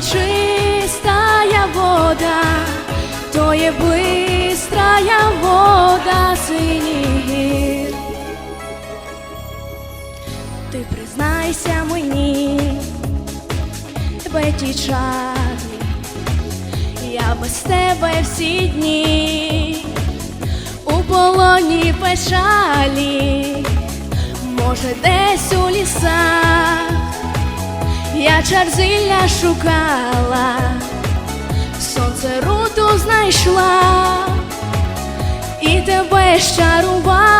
чистая вода, то є бистрая вода синіх. Ти признайся мені, Беті Чарлі, я без тебе всі дні у полоні печалі, може, десь у лісах я чарзилля шукала, сонце руту знайшла і тебе щарувала.